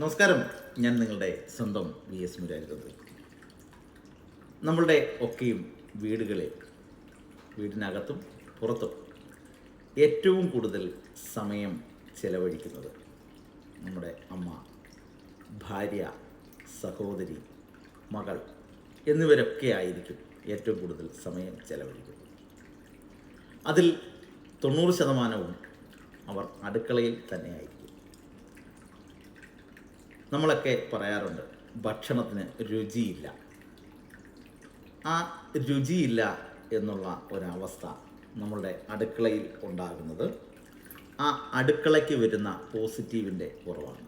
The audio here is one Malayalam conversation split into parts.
നമസ്കാരം. ഞാൻ നിങ്ങളുടെ സ്വന്തം വി എസ് മുരാരിതന്ത്രി നമ്മളുടെ ഒക്കെയും വീടുകളിൽ വീടിനകത്തും പുറത്തും ഏറ്റവും കൂടുതൽ സമയം ചെലവഴിക്കുന്നത് നമ്മുടെ അമ്മ ഭാര്യ സഹോദരി മകൾ എന്നിവരൊക്കെ ആയിരിക്കും ഏറ്റവും കൂടുതൽ സമയം ചെലവഴിക്കുന്നത്. അതിൽ തൊണ്ണൂറ് ശതമാനവും അവർ അടുക്കളയിൽ തന്നെയായിരിക്കും നമ്മളൊക്കെ പറയാറുണ്ട് ഭക്ഷണത്തിന് രുചിയില്ല. ആ രുചിയില്ല എന്നുള്ള ഒരവസ്ഥ നമ്മളുടെ അടുക്കളയിൽ ഉണ്ടാകുന്നത് ആ അടുക്കളയ്ക്ക് വരുന്ന പോസിറ്റീവിന്റെ കുറവാണ്.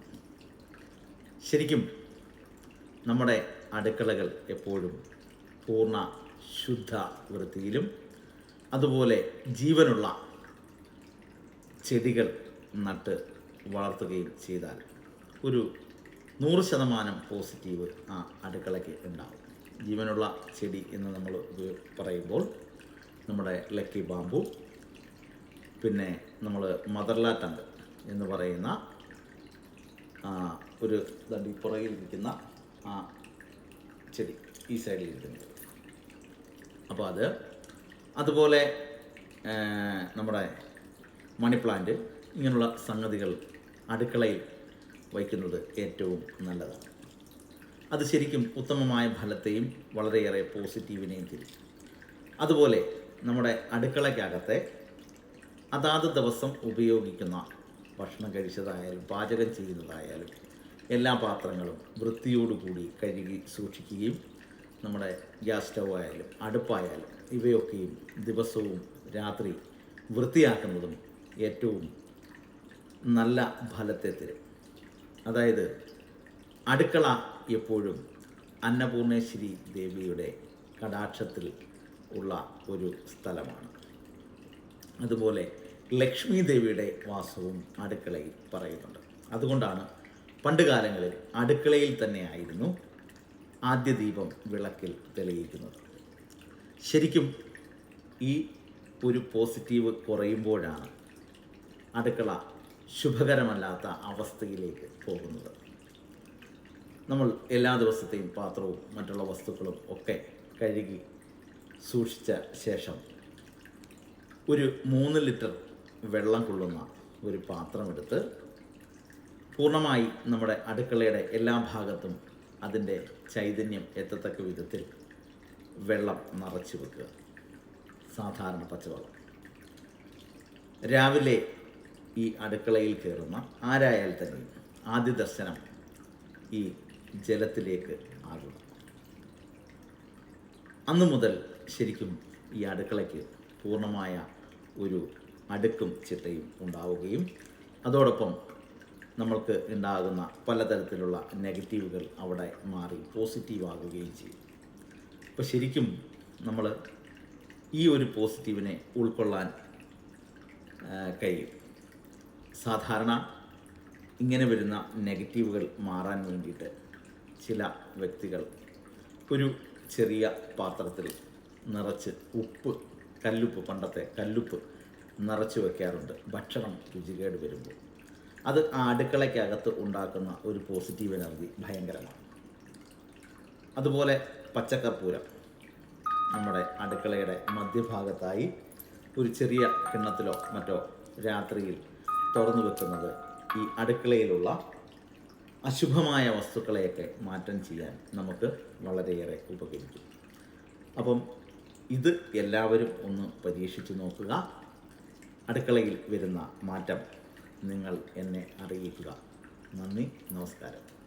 ശരിക്കും നമ്മുടെ അടുക്കളകൾ എപ്പോഴും പൂർണ ശുദ്ധ വൃത്തിയിലും അതുപോലെ ജീവനുള്ള ചെടികൾ നട്ട് വളർത്തുകയും ചെയ്താൽ ഒരു നൂറ് ശതമാനം പോസിറ്റീവ് ആ അടുക്കളയ്ക്ക് ഉണ്ടാവും. ജീവനുള്ള ചെടി എന്ന് നമ്മൾ പറയുമ്പോൾ നമ്മുടെ ലക്കി ബാമ്പു പിന്നെ നമ്മൾ മദർലാറ്റണ്ട് എന്ന് പറയുന്ന ഒരു പുറകിലിരിക്കുന്ന ആ ചെടി ഈ സൈഡിൽ ഇരിക്കുന്നത് അപ്പോൾ അത് അതുപോലെ നമ്മുടെ മണി പ്ലാന്റ് ഇങ്ങനെയുള്ള സംഗതികൾ അടുക്കളയിൽ വയ്ക്കുന്നത് ഏറ്റവും നല്ലതാണ്. അത് ശരിക്കും ഉത്തമമായ ഫലത്തെയും വളരെയേറെ പോസിറ്റീവിനെയും തരും അതുപോലെ നമ്മുടെ അടുക്കളയ്ക്കകത്തെ അതാത് ദിവസം ഉപയോഗിക്കുന്ന ഭക്ഷണം കഴിച്ചതായാലും പാചകം ചെയ്യുന്നതായാലും എല്ലാ പാത്രങ്ങളും വൃത്തിയോടുകൂടി കഴുകി സൂക്ഷിക്കുകയും നമ്മുടെ ഗ്യാസ് സ്റ്റൗ ആയാലും അടുപ്പായാലും ഇവയൊക്കെയും ദിവസവും രാത്രി വൃത്തിയാക്കുന്നതും ഏറ്റവും നല്ല ഫലത്തെ തരും. അതായത് അടുക്കള എപ്പോഴും അന്നപൂർണേശ്വരി ദേവിയുടെ കടാക്ഷത്തിൽ ഉള്ള ഒരു സ്ഥലമാണ്. അതുപോലെ ലക്ഷ്മി ദേവിയുടെ വാസവും അടുക്കളയിൽ പറയുന്നുണ്ട്. അതുകൊണ്ടാണ് പണ്ട് കാലങ്ങളിൽ അടുക്കളയിൽ തന്നെയായിരുന്നു ആദ്യ ദീപം വിളക്കിൽ തെളിയിക്കുന്നത്. ശരിക്കും ഈ ഒരു പോസിറ്റീവ് കുറയുമ്പോഴാണ് അടുക്കള ശുഭകരമല്ലാത്ത അവസ്ഥയിലേക്ക് പോകുന്നത്. നമ്മൾ എല്ലാ ദിവസത്തെയും പാത്രവും മറ്റുള്ള വസ്തുക്കളും ഒക്കെ കഴുകി സൂക്ഷിച്ച ശേഷം ഒരു മൂന്ന് ലിറ്റർ വെള്ളം കൊള്ളുന്ന ഒരു പാത്രമെടുത്ത് പൂർണമായി നമ്മുടെ അടുക്കളയുടെ എല്ലാ ഭാഗത്തും അതിന്റെ ചൈതന്യം എത്തത്തക്ക വിധത്തിൽ വെള്ളം നിറച്ച് വെക്കുക. സാധാരണ പച്ചവെള്ളം. രാവിലെ ഈ അടുക്കളയിൽ കയറുന്ന ആരായാൽ തന്നെ ആദ്യ ദർശനം ഈ ജലത്തിലേക്ക് ആകുന്നു അന്നു മുതൽ ശരിക്കും ഈ അടുക്കളയ്ക്ക് പൂർണമായ ഒരു അടുക്കും ചിട്ടയും ഉണ്ടാവുകയും അതോടൊപ്പം നമ്മൾക്ക് ഉണ്ടാകുന്ന പലതരത്തിലുള്ള നെഗറ്റീവുകൾ അവിടെ മാറി പോസിറ്റീവ് ആകുകയും ചെയ്യും. അപ്പോൾ ശരിക്കും നമ്മൾ ഈ ഒരു പോസിറ്റീവിനെ ഉൾക്കൊള്ളാൻ കഴിയും. സാധാരണ ഇങ്ങനെ വരുന്ന നെഗറ്റീവുകൾ മാറാൻ വേണ്ടിയിട്ട് ചില വ്യക്തികൾ ഒരു ചെറിയ പാത്രത്തിൽ നിറച്ച് ഉപ്പ് കല്ലുപ്പ് പണ്ടത്തെ കല്ലുപ്പ് നിറച്ച് വെക്കാറുണ്ട്. ഭക്ഷണം രുചികേട് വരുമ്പോൾ. അത് ആ അടുക്കളയ്ക്കകത്ത് ഉണ്ടാക്കുന്ന ഒരു പോസിറ്റീവ് എനർജി ഭയങ്കരമാണ്. അതുപോലെ പച്ചക്കർപ്പൂരം നമ്മുടെ അടുക്കളയുടെ മധ്യഭാഗത്തായി ഒരു ചെറിയ കിണ്ണത്തിലോ മറ്റോ രാത്രിയിൽ തുറന്നു വെക്കുന്നത് ഈ അടുക്കളയിലുള്ള അശുഭമായ വസ്തുക്കളെയൊക്കെ മാറ്റം ചെയ്യാൻ നമുക്ക് വളരെയേറെ ഉപകരിക്കും. അപ്പം ഇത് എല്ലാവരും ഒന്ന് പരീക്ഷിച്ച് നോക്കുക. അടുക്കളയിൽ വരുന്ന മാറ്റം നിങ്ങൾ എന്നെ അറിയിക്കുക. നന്ദി നമസ്കാരം.